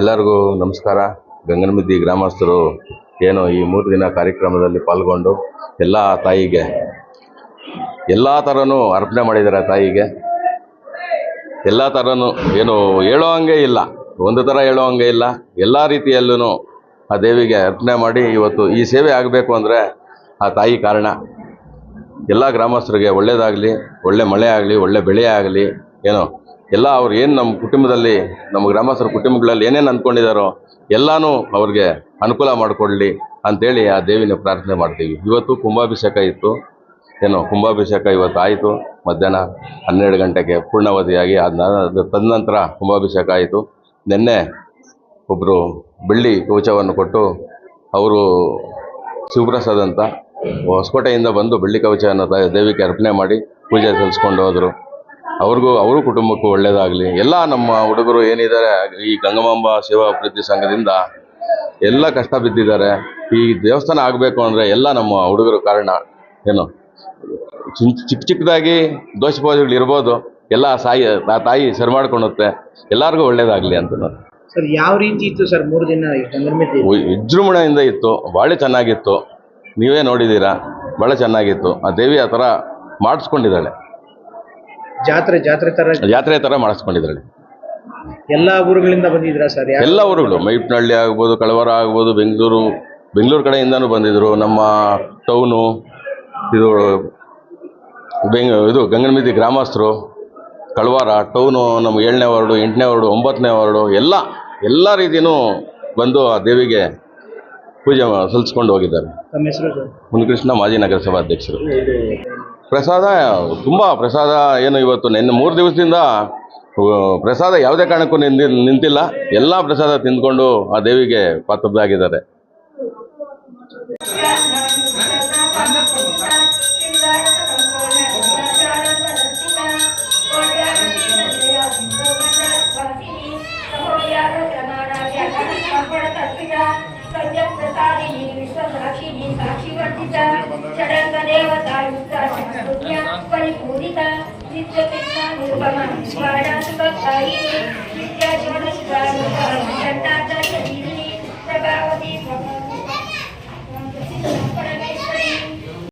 ಎಲ್ಲರಿಗೂ ನಮಸ್ಕಾರ. ಗಂಗನಮಿದ್ದಿ ಗ್ರಾಮಸ್ಥರು ಏನು ಈ ಮೂರು ದಿನ ಕಾರ್ಯಕ್ರಮದಲ್ಲಿ ಪಾಲ್ಗೊಂಡು ಎಲ್ಲ ತಾಯಿಗೆ, ಎಲ್ಲ ಥರನೂ ಅರ್ಪಣೆ ಮಾಡಿದ್ದಾರೆ ತಾಯಿಗೆ. ಎಲ್ಲ ಥರನೂ ಏನು ಹೇಳೋ ಹಂಗೆ ಇಲ್ಲ. ಒಂದು ಥರ ಹೇಳೋ ಹಂಗೆ ಇಲ್ಲ. ಎಲ್ಲ ರೀತಿಯಲ್ಲೂ ಆ ದೇವಿಗೆ ಅರ್ಪಣೆ ಮಾಡಿ ಇವತ್ತು ಈ ಸೇವೆ ಆಗಬೇಕು ಅಂದರೆ ಆ ತಾಯಿ ಕಾರಣ. ಎಲ್ಲ ಗ್ರಾಮಸ್ಥರಿಗೆ ಒಳ್ಳೆಯದಾಗಲಿ ಒಳ್ಳೆ ಮಳೆ ಆಗಲಿ, ಒಳ್ಳೆ ಬೆಳೆ ಆಗಲಿ, ಏನೋ ಎಲ್ಲ ಅವ್ರು ಏನು ನಮ್ಮ ಕುಟುಂಬದಲ್ಲಿ ನಮ್ಮ ಗ್ರಾಮಸ್ಥರ ಕುಟುಂಬಗಳಲ್ಲಿ ಏನೇನು ಅಂದ್ಕೊಂಡಿದ್ದಾರೋ ಎಲ್ಲನೂ ಅವ್ರಿಗೆ ಅನುಕೂಲ ಮಾಡಿಕೊಡ್ಲಿ ಅಂತೇಳಿ ಆ ದೇವಿನ ಪ್ರಾರ್ಥನೆ ಮಾಡ್ತೀವಿ. ಇವತ್ತು ಕುಂಭಾಭಿಷೇಕ ಇತ್ತು. ಏನು, ಕುಂಭಾಭಿಷೇಕ ಇವತ್ತು ಆಯಿತು. ಮಧ್ಯಾಹ್ನ ಹನ್ನೆರಡು ಗಂಟೆಗೆ ಪೂರ್ಣಾವಧಿಯಾಗಿ ಅದು ತದನಂತರ ಕುಂಭಾಭಿಷೇಕ ಆಯಿತು. ನಿನ್ನೆ ಒಬ್ಬರು ಬೆಳ್ಳಿ ಕವಚವನ್ನು ಕೊಟ್ಟು ಅವರು ಶಿವಪ್ರಸಾದ್ ಅಂತ ಹೊಸಕೋಟೆಯಿಂದ ಬಂದು ಬೆಳ್ಳಿ ಕವಚವನ್ನು ದೇವಿಗೆ ಅರ್ಪಣೆ ಮಾಡಿ ಪೂಜೆ ಸಲ್ಲಿಸ್ಕೊಂಡು ಹೋದರು. ಅವ್ರಿಗೂ ಅವರು ಕುಟುಂಬಕ್ಕೂ ಒಳ್ಳೇದಾಗಲಿ. ಎಲ್ಲ ನಮ್ಮ ಹುಡುಗರು ಏನಿದ್ದಾರೆ ಈ ಗಂಗಮಾಂಬ ಸೇವಾ ಅಭಿವೃದ್ಧಿ ಸಂಘದಿಂದ ಎಲ್ಲ ಕಷ್ಟ ಬಿದ್ದಿದ್ದಾರೆ. ಈ ದೇವಸ್ಥಾನ ಆಗಬೇಕು ಅಂದರೆ ಎಲ್ಲ ನಮ್ಮ ಹುಡುಗರು ಕಾರಣ. ಏನು? ಚಿಕ್ಕ ಚಿಕ್ಕ ಚಿಕ್ಕದಾಗಿ ದೋಷಪೋಷಗಳು ಇರ್ಬೋದು. ಎಲ್ಲ ಸಾಯಿ ಆ ತಾಯಿ ಸರಿ ಮಾಡ್ಕೊಳುತ್ತೆ ಎಲ್ಲರಿಗೂ ಒಳ್ಳೇದಾಗಲಿ ಅಂತ ನಾನು. ಸರ್ ಯಾವ ರೀತಿ ಇತ್ತು ಸರ್ ಮೂರು ದಿನ ವಿಜೃಂಭಣೆಯಿಂದ ಇತ್ತು. ಭಾಳ ಚೆನ್ನಾಗಿತ್ತು. ನೀವೇ ನೋಡಿದ್ದೀರಾ? ಭಾಳ ಚೆನ್ನಾಗಿತ್ತು. ಆ ದೇವಿ ಆ ಥರ ಮಾಡಿಸ್ಕೊಂಡಿದ್ದಾಳೆ. ಜಾತ್ರೆ ಜಾತ್ರೆ ತರ ಜಾತ್ರೆ ಥರ ಮಾಡಿಸ್ಕೊಂಡಿದ್ರಲ್ಲಿ ಎಲ್ಲಾ ಊರುಗಳಿಂದ ಬಂದಿದ್ರಾ ಸರ್? ಎಲ್ಲ ಊರುಗಳು ಮೈಪ್ನಹಳ್ಳಿ ಆಗ್ಬೋದು ಕಳವರ ಆಗ್ಬೋದು ಬೆಂಗಳೂರು ಬೆಂಗಳೂರು ಕಡೆಯಿಂದನೂ ಬಂದಿದ್ರು. ನಮ್ಮ ಟೌನು ಇದು ಬೆಂಗ ಇದು ಗಂಗನಮಿತಿ ಗ್ರಾಮಸ್ಥರು ಕಳವಾರ ಟೌನು ನಮ್ಮ ಏಳನೇ ವಾರ್ಡು ಎಂಟನೇ ವಾರ್ಡು ಒಂಬತ್ತನೇ ವಾರ್ಡು ಎಲ್ಲ ಎಲ್ಲ ರೀತಿಯೂ ಬಂದು ಆ ದೇವಿಗೆ ಪೂಜೆ ಸಲ್ಲಿಸ್ಕೊಂಡು ಹೋಗಿದ್ದಾರೆ. ತಮ್ಮ ಹೆಸರು ಸರ್? ಮುನಿಕೃಷ್ಣ ಮಾಜಿ ನಗರಸಭಾ ಅಧ್ಯಕ್ಷರು. ಪ್ರಸಾದ, ತುಂಬ ಪ್ರಸಾದ ಏನು ಇವತ್ತು ನಿನ್ನೆ ಮೂರು ದಿವಸದಿಂದ ಪ್ರಸಾದ ಯಾವುದೇ ಕಾರಣಕ್ಕೂ ನಿಂತಿ ನಿಂತಿಲ್ಲ. ಎಲ್ಲ ಪ್ರಸಾದ ತಿಂದ್ಕೊಂಡು ಆ ದೇವಿಗೆ ಪಾತ್ರರಾಗಿದ್ದಾರೆ. ಪರಿಪೂರಿತ ఉపమ స్వరణ సుఖ